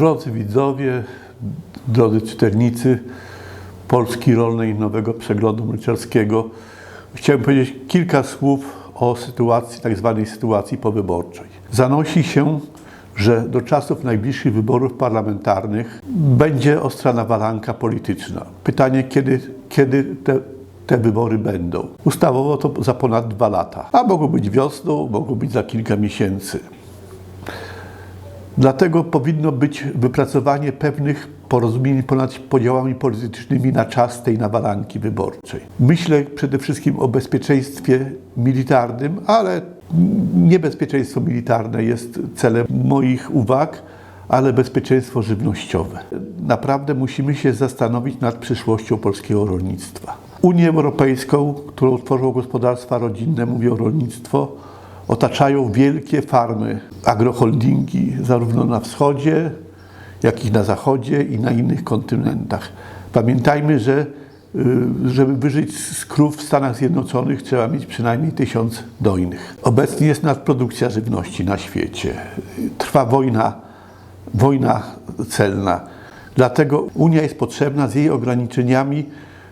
Drodzy widzowie, drodzy czytelnicy Polski Rolnej Nowego Przeglądu Mleczarskiego, chciałem powiedzieć kilka słów o sytuacji, tak zwanej sytuacji powyborczej. Zanosi się, że do czasów najbliższych wyborów parlamentarnych będzie ostra nawalanka polityczna. Pytanie, kiedy, kiedy te, te wybory będą. Ustawowo to za ponad dwa lata, a mogą być wiosną, mogą być za kilka miesięcy. Dlatego powinno być wypracowanie pewnych porozumień ponad podziałami politycznymi na czas tej nawalanki wyborczej. Myślę przede wszystkim o bezpieczeństwie militarnym, ale niebezpieczeństwo militarne jest celem moich uwag, ale bezpieczeństwo żywnościowe. Naprawdę musimy się zastanowić nad przyszłością polskiego rolnictwa. Unię Europejską, którą tworzą gospodarstwa rodzinne, mówię o rolnictwo, otaczają wielkie farmy, agroholdingi, zarówno na wschodzie, jak i na zachodzie i na innych kontynentach. Pamiętajmy, że y, żeby wyżyć z krów w Stanach Zjednoczonych trzeba mieć przynajmniej tysiąc dojnych. Obecnie jest nadprodukcja żywności na świecie. Trwa wojna, wojna celna. Dlatego Unia jest potrzebna z jej ograniczeniami,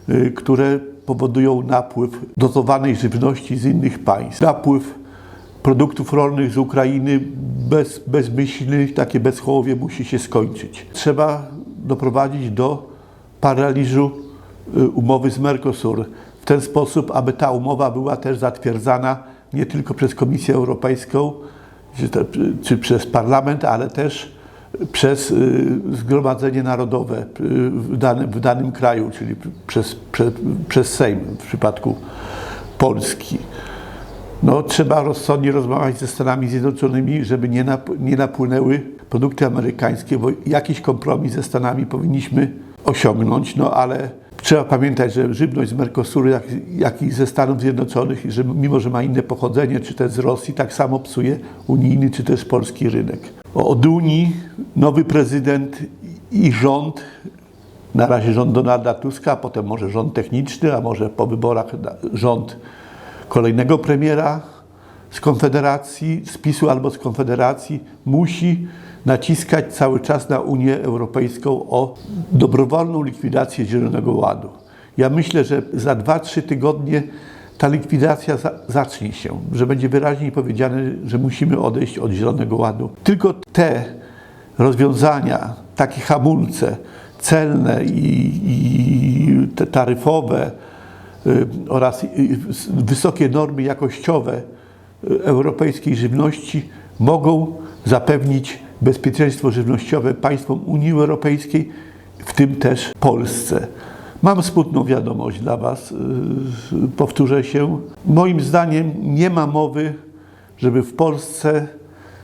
y, które powodują napływ dotowanej żywności z innych państw. Napływ produktów rolnych z Ukrainy bez, bezmyślnych, takie bezchołowie musi się skończyć. Trzeba doprowadzić do paraliżu y, umowy z Mercosur w ten sposób, aby ta umowa była też zatwierdzana nie tylko przez Komisję Europejską czy, przez Parlament, ale też przez y, Zgromadzenie Narodowe y, w danym, w danym kraju, czyli przez, przez Sejm w przypadku Polski. No, trzeba rozsądnie rozmawiać ze Stanami Zjednoczonymi, żeby nie, nap nie napłynęły produkty amerykańskie, bo jakiś kompromis ze Stanami powinniśmy osiągnąć, no ale trzeba pamiętać, że żywność z Mercosuru, jak, jak i ze Stanów Zjednoczonych, że mimo, że ma inne pochodzenie, czy też z Rosji, tak samo psuje unijny, czy też polski rynek. Od Unii nowy prezydent i rząd, na razie rząd Donalda Tuska, a potem może rząd techniczny, a może po wyborach rząd kolejnego premiera z Konfederacji, z PiSu albo z Konfederacji musi naciskać cały czas na Unię Europejską o dobrowolną likwidację Zielonego Ładu. Ja myślę, że za 2-3 tygodnie ta likwidacja za, zacznie się, że będzie wyraźnie powiedziane, że musimy odejść od Zielonego Ładu. Tylko te rozwiązania, takie hamulce celne i, i taryfowe, oraz wysokie normy jakościowe europejskiej żywności mogą zapewnić bezpieczeństwo żywnościowe państwom Unii Europejskiej, w tym też Polsce. Mam smutną wiadomość dla Was, powtórzę się. Moim zdaniem nie ma mowy, żeby w Polsce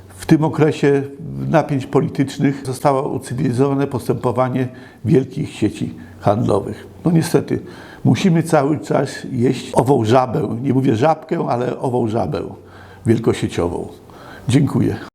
w tym okresie napięć politycznych zostało ucywilizowane postępowanie wielkich sieci handlowych. No niestety, musimy cały czas jeść ową żabę. Nie mówię żabkę, ale ową żabę wielkosieciową. Dziękuję.